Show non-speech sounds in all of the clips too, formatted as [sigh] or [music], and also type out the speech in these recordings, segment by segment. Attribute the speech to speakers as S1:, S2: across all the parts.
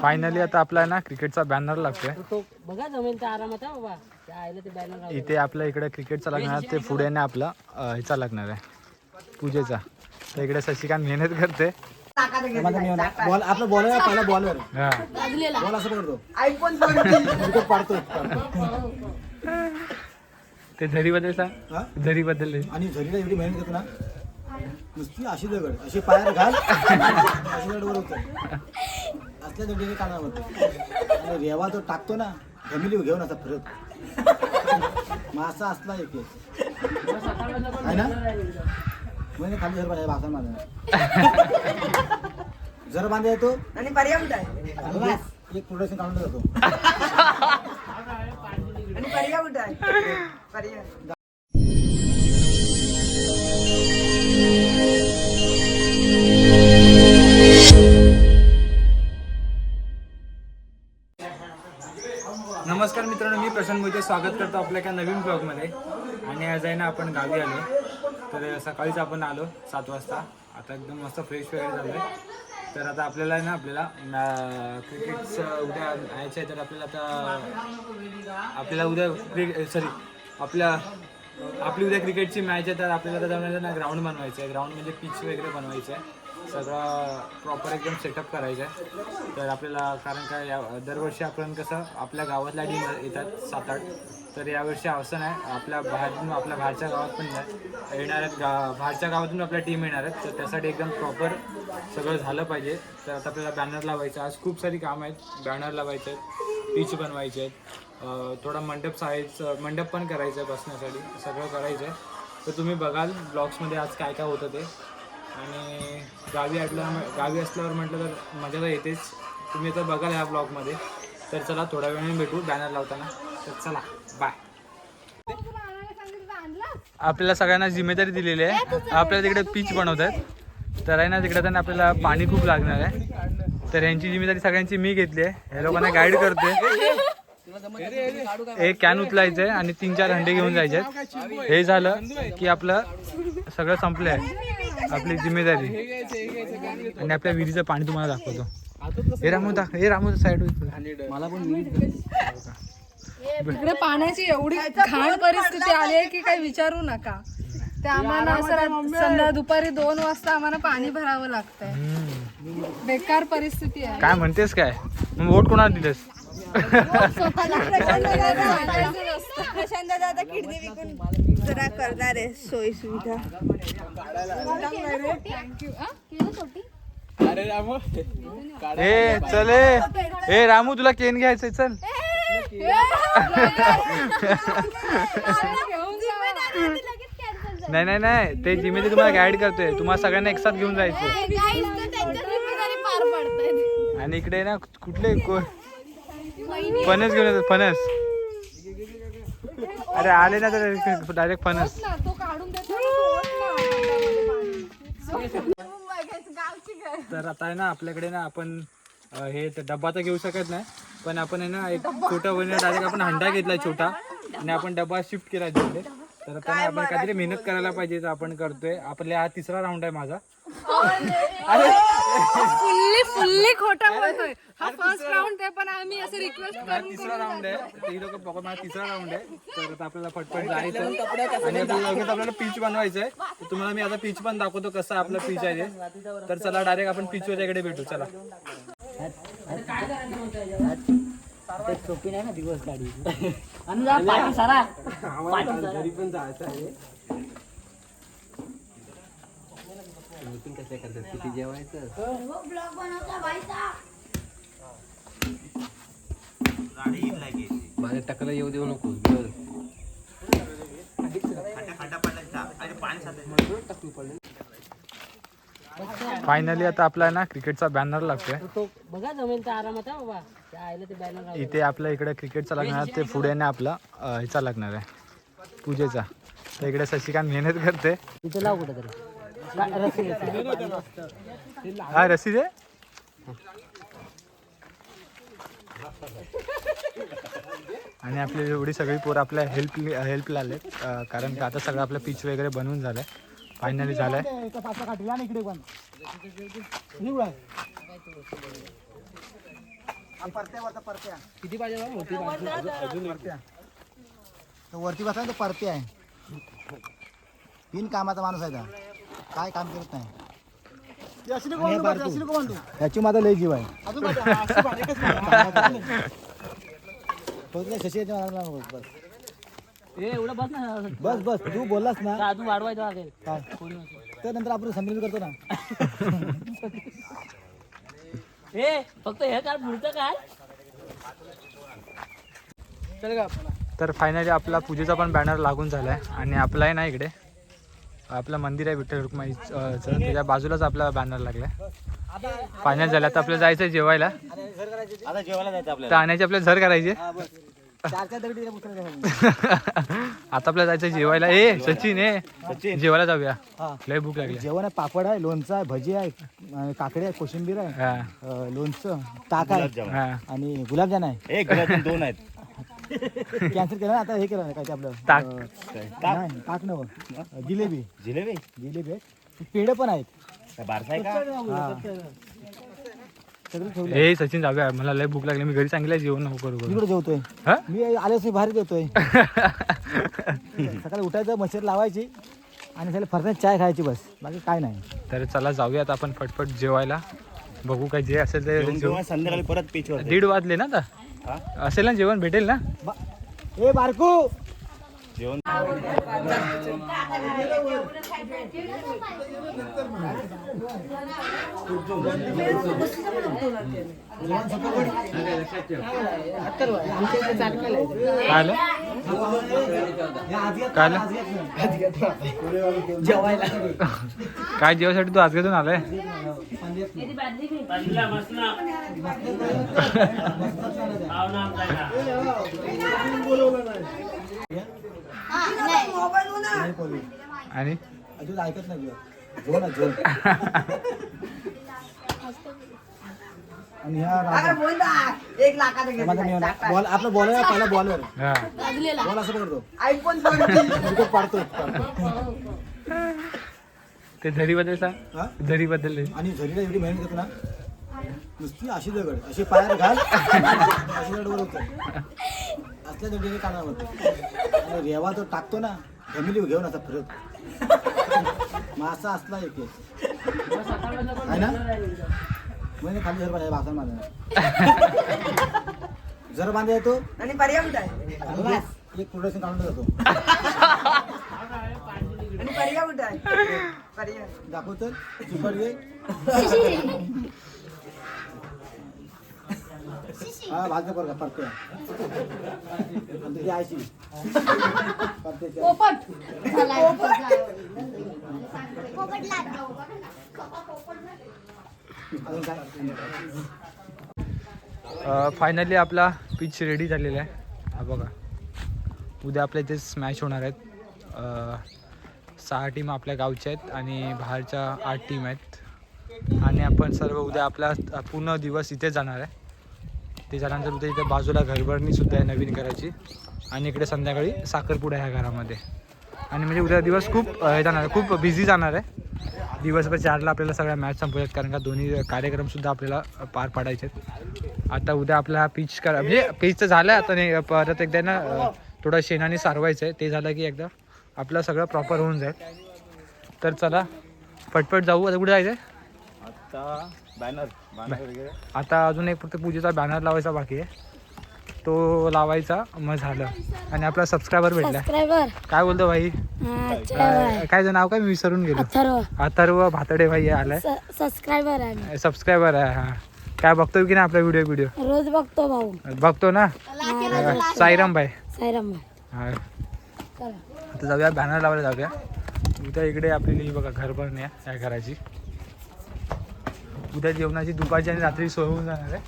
S1: Finally आता आपला ना क्रिकेटचा बॅनर लागतोय.
S2: तो बघा जमेल तर आरामात बाबा. ते बॅनर
S1: इथे आपल्या इकडे क्रिकेटचा लागणार ते पुढे ना आपला ह्याचा लागणार आहे. पूजेचा. तर इकडे शशिकांत मेहनत करते.
S3: बॉल आपला बॉलर पहिला बॉलर
S1: हा.
S3: बॉल असं पकडतो विकेट पाडतो
S1: ते झरी बद्दल सांग? झरी बद्दल
S3: आणि झरीला एवढी मेहनत करतो ना नुसती अशी दगड अशी पायावर घाल. अशी दगड होतं असल्या दगडीने कानावर आणि रेवा तो टाकतो ना फॅमिली घेऊन असा फिरत. मासा असला एक आहे ना? म्हणजे खाली झर बांधाय भाकर माझा झर बांधा येतो
S4: आणि पर्याय आहे?
S3: एक- प्रोडक्शन काढून जातो
S4: आणि पर्याय कुठं आहे? पर्याय.
S1: स्वागत करतो आपल्या एका नवीन ब्लॉगमध्ये. आणि आज आहे ना आपण गावी आलो. तर सकाळीच आपण आलो सात वाजता. आता एकदम मस्त फ्रेश वगैरे झालो आहे तर आता आपल्याला आहे ना आपल्याला क्रिकेटचं उद्या यायचं आहे तर आपल्याला आता आपल्याला उद्या क्रिकेट सॉरी आपल्या आपली उद्या क्रिकेटची मॅच आहे. तर आपल्याला आता जाऊन ना ग्राउंड बनवायचं आहे. ग्राउंड म्हणजे पिच वगैरे बनवायचं आहे. सगळा प्रॉपर एकदम सेटअप करायचं आहे. तर आपल्याला कारण काय या दरवर्षी आपण कसं आपल्या गावातल्या टीम येतात सात आठ तर यावर्षी असं नाही आपल्या बाहेरून आपल्या बाहेरच्या गावात पण नाही. येणार आहेत गा बाहेरच्या गावातून आपल्या टीम येणार आहेत. तर त्यासाठी एकदम प्रॉपर सगळं झालं पाहिजे. तर आता आपल्याला बॅनर लावायचं आज खूप सारी कामं आहेत. बॅनर लावायचे आहेत. पीच बनवायचे आहेत. थोडा मंडप साईज मंडप पण करायचं आहे बसण्यासाठी. सगळं करायचं आहे. तर तुम्ही बघाल ब्लॉग्समध्ये आज काय काय होतं ते. आणि गावी असलं गावी असल्यावर म्हटलं तर मजा तर येतेच. तुम्ही आता बघाल ह्या ब्लॉगमध्ये. तर चला थोड्या वेळाने भेटू बॅनर लावताना. तर चला बाय आपल्याला सगळ्यांना जिम्मेदारी दिलेली आहे. आपल्याला तिकडे पीच बनवत आहेत तर आहे ना तिकडे त्यांना आपल्याला पाणी खूप लागणार आहे. तर यांची जिम्मेदारी सगळ्यांची मी घेतली आहे. ह्या लोकांना गाईड करते. एक कॅन उचलायचं आहे आणि तीन चार हंडे घेऊन जायचे आहेत हे झालं की आपलं सगळं संपलं आहे आपली जिम्मेदारी. आणि आपल्या विहिरीचं पाणी तुम्हाला दाखवतो. हे रामू दाख हे रामू साईड मला पण
S5: इकडे पाण्याची एवढी घाण परिस्थिती आली आहे की काही विचारू नका. ते आम्हाला संध्या दुपारी दोन वाजता आम्हाला पाणी भरावं लागतंय. बेकार परिस्थिती आहे.
S1: काय म्हणतेस काय? मग वोट कोणाला दिलेस?
S4: प्रशांत दादा आता किडनी विकून जरा करणार आहे सोयी सुविधा
S1: ए चल ए. ए रामू तुला केन घ्यायचंय चल. नाही नाही नाही. ते जिम्मेदारी तुम्हाला गाईड करतोय. तुम्हाला सगळ्यांना एक साथ घेऊन जायचं आणि इकडे ना कुठले को- फणस घेऊन येतात फणस अरे आले ना तर डायरेक्ट फणस. तर आता आहे ना आपल्याकडे ना आपण हे डब्बा तर घेऊ शकत नाही पण आपण आहे ना एक छोटा वहिनी डायरेक्ट आपण हंडा घेतलाय छोटा आणि आपण डब्बा शिफ्ट केला तिकडे. तर आपण काहीतरी मेहनत करायला पाहिजे तर आपण करतोय. आपल्या हा तिसरा राऊंड आहे माझा.
S5: फुल्ली फुल्ली खोटा बोलतोय. हा फर्स्ट राऊंड आहे पण आम्ही असं रिक्वेस्ट
S1: हा तिसरा राऊंड आहे. ते लोक बघा माझा तिसरा राऊंड आहे. तर आता आपल्याला फटफट जायचं आणि आता लगेच आपल्याला पिच बनवायचं आहे तर तुम्हाला मी आता पिच पण दाखवतो कसं आपलं पिच आहे ते. तर चला डायरेक्ट आपण पिच इकडे भेटू. चला.
S2: सोपी नाही ना दिवस गाडी आणि जा पाठी सारा. पाठी सारा
S6: माझ्या टकला येऊ देऊ नको
S1: फायनली आता आपला ना क्रिकेटचा बॅनर लागतोय.
S2: तो बघा जमेल तर आरामात हा बाबा. त्या आईला ते बॅनर
S1: इथे आपल्या इकडे क्रिकेटचा लागणार ते पुढे ना आपला अं, ह्याचा लागणार आहे. पूजेचा. तर इकडे शशिकांत मेहनत करते.
S2: तिथे लाव कुठं तरी.
S1: हा रसीद आहे? आणि आपली एवढी सगळी पोरं आपल्या हेल्प हेल्पला आलेत. अं, कारण का आता सगळं आपलं पिच वगैरे बनवून झालंय. फायनली झालंय.
S3: आहे
S2: किती पाहिजे
S3: वरती बसला ना तो परते आहे. तीन कामाचा माणूस आहे तो. काय काम करत नाही. आणि हे बारकू. याची माझा लय जीव आहे. नाही, [laughs] शशी याच्या मनाला नको, बस.
S2: एवढं बस ना
S3: बस बस तू बोललास ना.
S2: अजून वाढवायचं लागेल
S3: काय? तर नंतर आपण संमेलन करतो ना. [laughs]
S2: ए फक्त हे काय पुढचं काय? चल का
S1: तर फायनली आपला पूजेचा पण बॅनर लागून झाला आहे आणि आपला आहे ना इकडे. आपलं मंदिर आहे विठ्ठल रुक्माईचं त्याच्या बाजूलाच आपला बॅनर लागला फायनल झाला तर आपल्याला जायचं जेवायला. तर
S3: आपल्याला.
S1: आणायचे आपल्याला झर करायचे. आता आपल्याला जायचं जेवायला. ए सचिन ए. जेवायला जाऊया. लय भूक लागली.
S3: जेवण आहे पापड आहे लोणचं आहे भजी आहे काकडी आहे कोशिंबीर आहे
S1: हा.
S3: लोणचं ताक आहे आणि गुलाबजाम आहे.
S6: दोन आहेत.
S3: कॅन्सल केलं ना आता हे केलं ना काय ते आपलं?
S1: ताक.
S3: अं, नाही ताक नव जिलेबी.
S6: जिलेबी?
S3: जिलेबी. आहे पेढे पण आहेत.
S6: काय बारसा आहे का?
S3: हा. सगळं ठेवलं.
S1: ए सचिन जाऊया मला लय भूक लागली. मी घरी सांगितलं जेवण नको करू
S3: कुठे जेवतोय.
S1: हा?
S3: मी आल्यास भारी देतोय सकाळी उठायचं मच्छर लावायची आणि सगळं फरसाण चाय खायची बस. बाकी काय नाही.
S1: तर चला जाऊयात आपण फटफट जेवायला. बघू काय जे असेल ते
S6: जेवण
S1: जेवू.
S6: जेवण संध्याकाळी परत पिचवर
S1: दीड वाजले ना आता? असेल ना जेवण भेटेल ना?
S3: बा- ए बारकू!
S1: काय काय जेवासाठी तू आज घेऊन आलाय? आणि?
S3: अजून ऐकत नाही. झोन झोन आणि ह्या
S4: एक.
S3: बॉल आपला बॉलर आहे पहिला बॉलर
S1: हा.
S3: बॉल असं पकडतो
S4: आयफोन
S3: विकेट पाडतो.
S1: ते झरी बद्दल सांग.
S3: हा?
S1: झरी बद्दल
S3: आणि झरीला एवढी मेहनत करतो ना नुसती अशी दगड अशी पायावर घाल. अशी दगड वर होतं असल्या दगडीने कानावर रेवा तो टाकतो ना फॅमिली घेऊन असा फिरत. मासा असला एक. आहे ना? म्हणजे खाली झर बांधायचा भाकर माझा जर बांधा येतो
S4: आणि पर्याय कुठे आहे?
S3: एक प्रोडक्शन काढून जातो
S4: आणि पर्याय कुठे आहे? पर्याय.
S3: दाखवतो. सुपर घे हा बरं का परते आणि तुझी आयची परतेच्या.
S5: पोपट.
S3: अजून काय?
S1: फायनली आपला पिच रेडी झालेला आहे. हा बघा. उद्या आपल्या इथे स्मॅच होणार आहेत. अ, सहा टीम आपल्या गावच्या आहेत आणि बाहेरच्या आठ टीम आहेत. आणि आपण सर्व उद्या आपला पूर्ण दिवस इथे जाणार आहे. ते झाल्यानंतर उद्या इथे बाजूला घरभरणी सुद्धा आहे नवीन घराची. आणि इकडे संध्याकाळी साखरपुडा ह्या घरामध्ये. आणि म्हणजे उद्या दिवस खूप हे जाणार आहे खूप बिझी जाणार आहे. दिवसभर चारला आपल्याला सगळ्या मॅच संपवल्यात कारण का दोन्ही कार्यक्रमसुद्धा आपल्याला पार पाडायचे आहेत. आता उद्या आपला हा पीच करा म्हणजे पीच झालं झाला आता नाही परत एकदा ना थोडं शेणाने सारवायचं आहे ते झालं की एकदा आपलं सगळं प्रॉपर होऊन जाईल. तर चला पटपट जाऊ. आता कुठे जायचं आहे
S6: आता बॅनर बॅनर वगैरे.
S1: आता अजून एक फक्त पूजेचा बॅनर लावायचा बाकी आहे. तो लावायचा मग झालं. आणि आपला सबस्क्रायबर भेटला.
S7: सबस्क्रायबर
S1: काय बोलतो भाई? काय काय नाव काय? मी विसरून गेलो.
S7: अथर्व.
S1: अथर्व भातडे भाई आलाय.
S7: सबस्क्रायबर आहे.
S1: सबस्क्रायबर आहे हा. काय बघतोय की नाही आपला व्हिडिओ व्हिडिओ
S7: रोज बघतो भाऊ.
S1: बघतो ना?
S7: हा,
S1: साईराम भाई.
S7: साईराम
S1: हा.
S7: चला.
S1: आता जाऊया बॅनर लावायला जाऊया. उद्या इकडे आपली बघा घर पण या घराची. उद्या जेवणाची दुपारची आणि रात्री सोय होऊन जाणार आहे.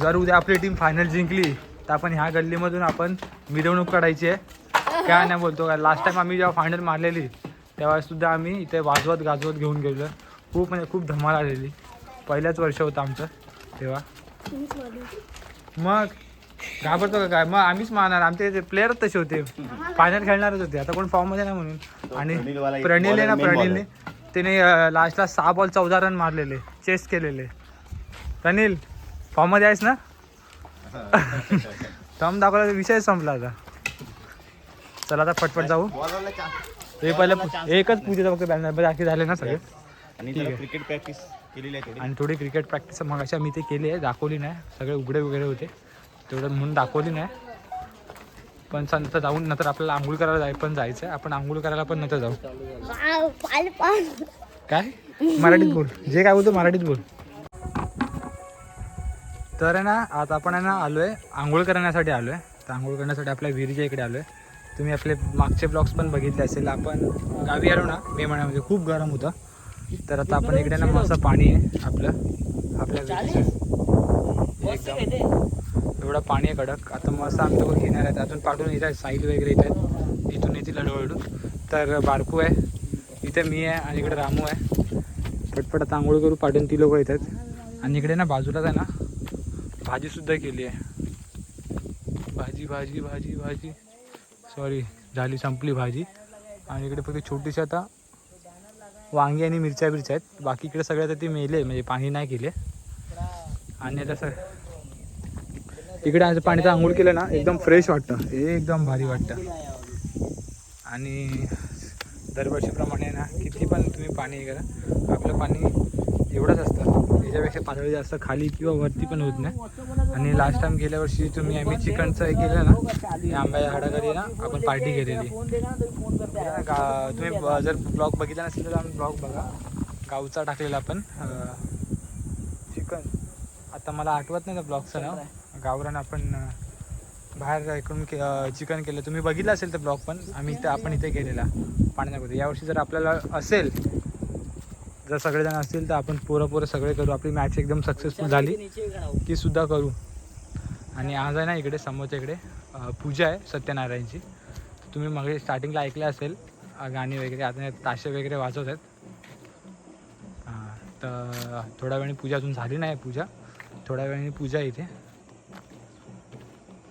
S1: जर उद्या आपली टीम फायनल जिंकली तर आपण ह्या गल्लीमधून आपण मिरवणूक काढायची आहे. काय नाही बोलतो काय लास्ट टाइम आम्ही जेव्हा फायनल मारलेली तेव्हा सुद्धा आम्ही इथे वाजवत गाजवत घेऊन गेलो. खूप म्हणजे खूप धमाल आलेली. पहिल्याच वर्ष होतं आमचं तेव्हा. मग घाबरतो का काय? मग आम्हीच मारणार. आमचे प्लेअर तसे होते. फायनल खेळणारच होते. आता कोण फॉर्ममध्ये नाही म्हणून. आणि प्रणीलने ना प्रणीलने त्याने लास्टला सहा बॉल चौदा रन मारलेले. चेस केलेले. प्रणील फॉर्ममध्ये आहेस ना? [laughs] थम दाखवला विषय संपला आता. चला आता फटफट जाऊ. हे पहिलं एकच पूजेचं फक्त बॅनर बाकी झाले ना सगळे?
S6: आणि. क्रिकेट प्रॅक्टिस केलेली आहे थोडी.
S1: आणि थोडी क्रिकेट प्रॅक्टिस मग अशा मी ते केली आहे दाखवली नाही. सगळे उघडे वगैरे होते. तेवढं म्हणून दाखवली नाही. पण नंतर जाऊन नंतर आपल्याला आंघोळ करायला जाय पण जायचं आपण आंघोळ करायला पण नंतर जाऊ. काय? मराठीत बोल. जे काय बोलतो मराठीत बोल. तर आहे ना आता आपण आहे ना आलो आहे आंघोळ करण्यासाठी आलो आहे तर आंघोळ करण्यासाठी आपल्या विहिरीच्या इकडे आलो आहे तुम्ही आपले मागचे ब्लॉग्स पण बघितले असेल. आपण गावी आलो ना मे महिन्यामध्ये खूप गरम होतं. तर आता आपण इकडे ना मस्त पाणी आहे आपलं. आपल्या. एकदम. एवढा पाणी आहे कडक. आता मस्त आमच्याकडून घेणार आहेत. अजून पाठवून येत आहेत. साईल वगैरे येत आहेत. इथून येतील हळूहळू. तर बारकू आहे. इथे मी आहे आणि इकडे रामू आहे. पटपट आता आंघोळ करू. पाठवून ती लोक येतात आणि इकडे ना बाजूलाच आहे ना भाजीसुद्धा केली आहे. भाजी भाजी भाजी भाजी. सॉरी झाली संपली भाजी. आणि इकडे फक्त छोटीशी आता वांगी आणि मिरच्या बिरच्या आहेत. बाकी इकडे सगळ्यात ती ते मेले म्हणजे पाणी नाही केले. आणि आता सग इकडे आज पाण्याचं आंघोळ केलं ना एकदम फ्रेश वाटतं. एकदम भारी वाटतं. आणि दरवर्षीप्रमाणे ना किती पण तुम्ही पाणी हे करा आपलं पाणी एवढंच असतं. याच्यापेक्षा पातळी जास्त खाली किंवा वरती पण होत नाही. आणि लास्ट टाइम गेल्या वर्षी तुम्ही आम्ही चिकनचं हे केलं ना आंब्याच्या हाडाखाली ना आपण पार्टी केलेली. गा तुम्ही ब- जर ब्लॉग बघितला नसेल तर आम्ही ब्लॉग बघा. गावचा टाकलेला आपण चिकन. आता मला आठवत नाही त्या ब्लॉगचं नाव. गावरान आपण बाहेर इकडून के चिकन केलं. तुम्ही बघितलं असेल तर ब्लॉग पण. आम्ही इथे आपण इथे केलेला पाण्यामध्ये. यावर्षी जर आपल्याला असेल जर सगळेजण असतील तर आपण पोरं पोरं सगळे करू. आपली मॅच एकदम सक्सेसफुल झाली. ती सुद्धा करू. आणि आज आहे ना इकडे समोरच्या इकडे पूजा आहे सत्यनारायणची. तुम्ही मग स्टार्टिंगला ऐकलं असेल गाणी वगैरे आता ताशे वगैरे वाजवत आहेत. हां तर थोड्या वेळाने पूजा अजून झाली नाही पूजा. थोड्या वेळाने पूजा इथे.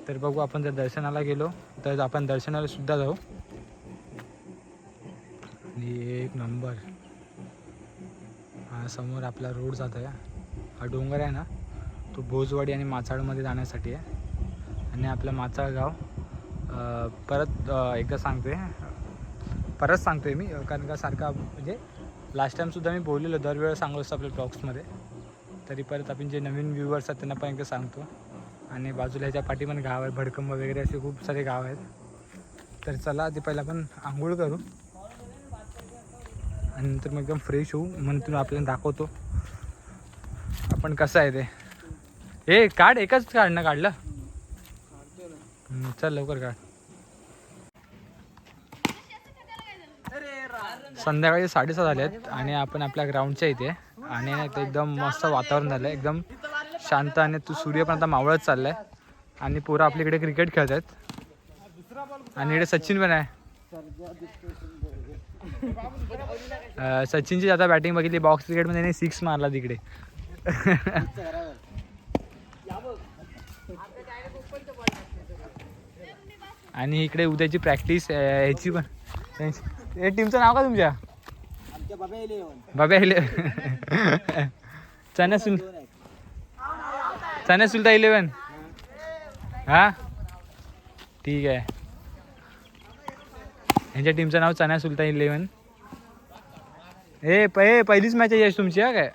S1: तर बघू आपण जर दर्शनाला गेलो. तर आपण दर्शनाला सुद्धा जाऊ. आणि एक नंबर. हा समोर आपला रोड जात आहे. हा डोंगर आहे ना तो भोजवाडी आणि माचाळमध्ये जाण्यासाठी आहे. आणि आपलं माचाळ गाव परत एकदा सांगते. परत सांगतोय मी कारण का सारखा म्हणजे लास्ट टाईमसुद्धा मी बोललेलो दरवेळेला सांगलो असतो आपल्या ब्लॉग्समध्ये तरी परत आपण जे नवीन व्ह्युअर्स आहेत त्यांना पण एकदा सांगतो. आणि बाजूला ह्याच्या पाठी पण गाव आहे. भडकंब वगैरे असे खूप सारे गाव आहेत. तर चला आधी पहिला आपण आंघोळ करू. आणि नंतर मग एकदम फ्रेश होऊ. म्हणून आपल्याला दाखवतो. आपण कसं आहे ते. ए काढ एकच काढ ना काढलं. चल लवकर काढ. संध्याकाळी साडेसात झाले आहेत आणि आपण आपल्या ग्राउंडच्या इथे. आणि एकदम मस्त वातावरण झालं आहे एकदम शांत आणि तू सूर्य पण आता मावळत चाललाय. आणि पोरं आपल्याकडे क्रिकेट खेळत आहेत. आणि इकडे सचिन पण आहे. सचिनची आता बॅटिंग बघितली बॉक्स क्रिकेटमध्ये त्याने सिक्स मारला तिकडे. आणि इकडे उद्याची प्रॅक्टिस ह्याची पण. हे टीमचं नाव का तुमच्या?
S3: बाबा येईल
S1: बाबा इले चना सुल चना सुलता इलेवन हा ठीक आहे यांच्या टीमचं नाव चना सुलता इलेवन ए प ए पहिलीच मॅच आहे यश तुमची हा काय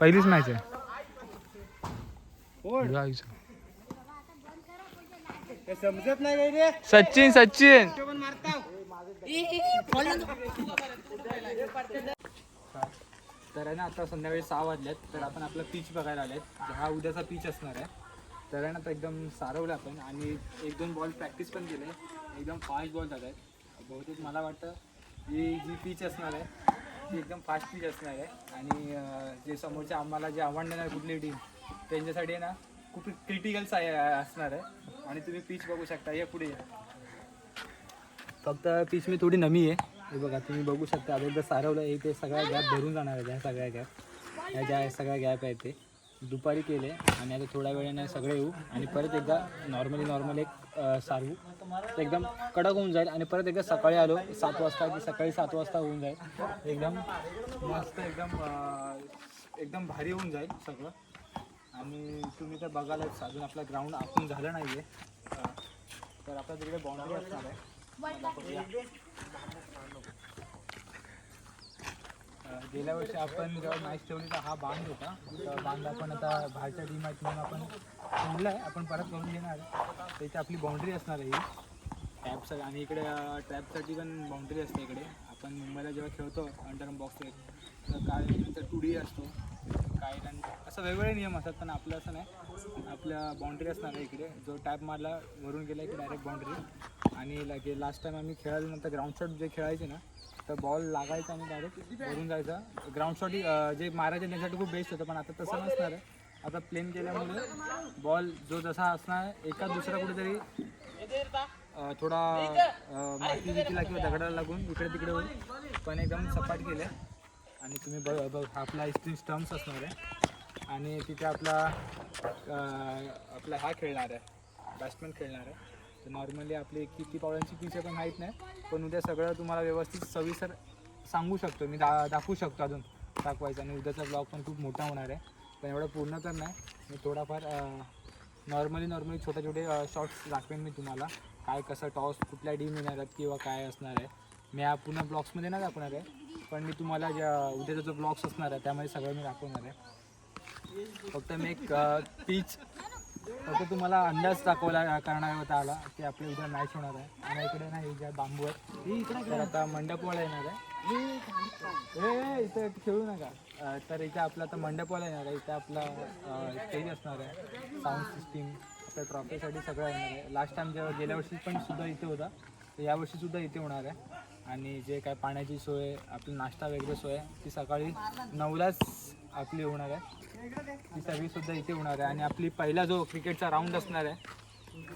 S1: पहिलीच मॅच आहे
S3: समजत नाही काही रे
S1: सचिन सचिन तर आहे ना आता संध्याकाळी सहा वाजल्यात तर आपण आपला पीच बघायला आलेत. हा उद्याचा पीच असणार आहे. तर आहे ना आता एकदम सारवलं आपण आणि एक दोन बॉल प्रॅक्टिस पण केले. एकदम फास्ट बॉल झाले आहेत बहुतेक मला वाटतं ही जी पीच असणार आहे. ती एकदम फास्ट पीच असणार आहे. आणि जे समोरचे आम्हाला जे आव्हान देणार कुठली टीम त्यांच्यासाठी आहे ना खूप क्रिटिकल्स आहे असणार आहे. आणि तुम्ही पीच बघू शकता. या पुढे फक्त पीच मी थोडी नमी आहे. हे बघा तुम्ही बघू शकता आता एकदा सारवलं आहे ते सगळ्या गॅप भरून जाणार आहेत ह्या सगळ्या गॅप. ह्या ज्या सगळ्या गॅप आहेत ते. दुपारी केले आणि आता थोड्या वेळाने सगळे येऊ आणि परत एकदा नॉर्मली नॉर्मल एक सारवू. तर एकदम कडक होऊन जाईल आणि परत एकदा सकाळी आलो सात वाजता की सकाळी सात वाजता होऊन जाईल. एकदम मस्त एकदम एकदम भारी होऊन जाईल सगळं. आणि तुम्ही तर बघायलाच अजून आपलं ग्राउंड आपण झालं नाही आहे तर आपल्या तिकडे बाउंड्री असणार आहे अं, गेल्या वर्षी आपण जेव्हा मॅच ठेवली तर हा बांध होता तर बांध आपण आता बाहेरच्या टीम मॅच म्हणून आपण सोडला आहे आपण परत करून घेणार त्याची तर इथे आपली बाउंड्री असणार आहे ही. टॅपसाठी आणि इकडे टॅपसाठी पण बाउंड्री असते इकडे. आपण मुंबईला जेव्हा खेळतो अंडर बॉक्स तर काय नंतर टू डी असतो. काय रन असं वेगवेगळे नियम असतात पण आपलं असं नाही. आपल्या बाउंड्री असणार आहे इकडे. जो टॅप मारला वरून गेला की डायरेक्ट बाउंड्री आणि लागे लास्ट टाईम आम्ही खेळाल्यानंतर ग्राउंड शॉट जे खेळायचे ना तर बॉल लागायचा आणि डायरेक्ट वरून जायचा. ग्राउंड शॉट जे मारायचे त्यांच्यासाठी खूप बेस्ट होतं पण आता तसं नसणार आहे. आता प्लेन केल्यामुळे बॉल जो जसा असणार एका दुसरा कुठेतरी थोडा मातीला माती किंवा दगडाला लागून इकडे तिकडे होईल पण एकदम सपाट केले आणि तुम्ही बघ बघ आपला आईस्क्रीम स्टम्प्स असणार आहे. आणि तिथे आपला आपला हा खेळणार आहे. बॅट्समॅन खेळणार आहे. तर नॉर्मली आपली किती पावलांची पिच आहे पण माहीत नाही. पण उद्या सगळं तुम्हाला व्यवस्थित सविस्तर सांगू शकतो. मी दा दाखवू शकतो अजून दाखवायचं. आणि उद्याचा ब्लॉग पण खूप मोठा होणार आहे. पण एवढं पूर्ण तर नाही. मी थोडाफार नॉर्मली नॉर्मली छोटे छोटे शॉर्ट्स दाखवेन मी तुम्हाला. काय कसं टॉस कुठल्या डीम येणार आहेत किंवा काय असणार आहे. मी या पूर्ण ब्लॉग्समध्ये नाही दाखवणार आहे. पण मी तुम्हाला ज्या उद्याचा जो ब्लॉग्स असणार आहे त्यामध्ये सगळं मी दाखवणार आहे. फक्त मी एक पीच फक्त तुम्हाला अंदाज दाखवला करणार होता आला की आपल्या उद्या मॅच होणार आहे. आणि इकडे नाही ज्या बांबूवर तर आता मंडपवाला येणार आहे. इथं इथे खेळू नका. तर इथे आपला आता मंडपवाला येणार आहे. इथे आपला स्टेज असणार आहे. साऊंड सिस्टीम आपल्या ट्रॉफीसाठी सगळं येणार आहे. लास्ट टाइम जेव्हा गेल्या वर्षी पण सुद्धा इथे होता तर यावर्षी सुद्धा इथे होणार आहे. आणि जे काय पाण्याची सोय आपली नाश्ता वगैरे सोय आहे, ती सकाळी नऊलाच आपली होणार आहे. ती सगळी सुद्धा इथे होणार आहे. आणि आपली पहिला जो क्रिकेटचा राऊंड असणार आहे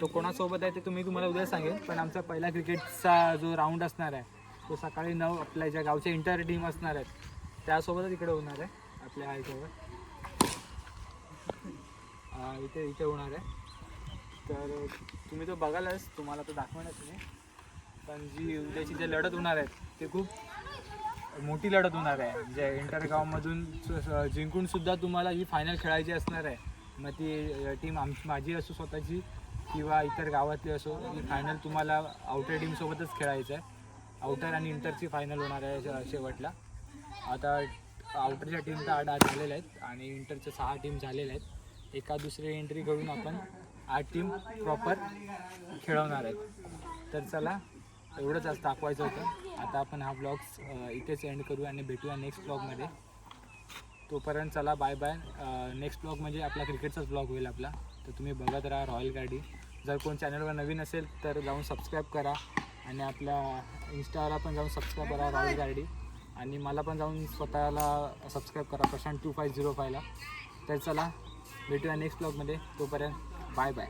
S1: तो कोणासोबत आहे ते तुम्ही तुम्हाला उद्या सांगेल पण आमचा पहिला क्रिकेटचा जो राऊंड असणार आहे तो सकाळी नऊ आपल्या ज्या गावच्या इंटर टीम असणार आहेत त्यासोबतच इकडे होणार आहे आपल्या आईसोबत इथे इथे होणार आहे. तर तुम्ही तो बघालच तुम्हाला तो दाखवणार तुम्ही पण जी उद्याची जे लढत होणार आहे ते खूप मोठी लढत होणार आहे. जे इंटर गावमधून जिंकून सुद्धा तुम्हाला ही फायनल खेळायची असणार आहे. मग ती टीम आम माझी असो स्वतःची किंवा इतर गावातली असो ही फायनल तुम्हाला आउटर टीमसोबतच खेळायचं आहे. आउटर आणि इंटरची फायनल होणार आहे शेवटला. आता आउटरच्या टीम तर आठ आठ झालेल्या आहेत आणि इंटरच्या सहा टीम झालेल्या आहेत. एका दुसरी एंट्री करून आपण आठ टीम प्रॉपर खेळवणार आहेत. तर चला एवढंच आज दाखवायचं होतं. आता आपण हा ब्लॉग्स इथेच एंड करू आणि भेटूया नेक्स्ट ब्लॉगमध्ये तोपर्यंत चला बाय बाय नेक्स्ट ब्लॉग म्हणजे आपला क्रिकेटचाच ब्लॉग होईल आपला. तर तुम्ही बघत राहा रॉयल गाडी जर कोण चॅनलवर नवीन असेल तर जाऊन सबस्क्राईब करा. आणि आपल्या इंस्टाला पण जाऊन सबस्क्राईब करा रॉयल गाडी आणि मला पण जाऊन स्वतःला सबस्क्राईब करा प्रशांत टू फाय झिरो फायला तर चला भेटूया नेक्स्ट ब्लॉगमध्ये तोपर्यंत बाय बाय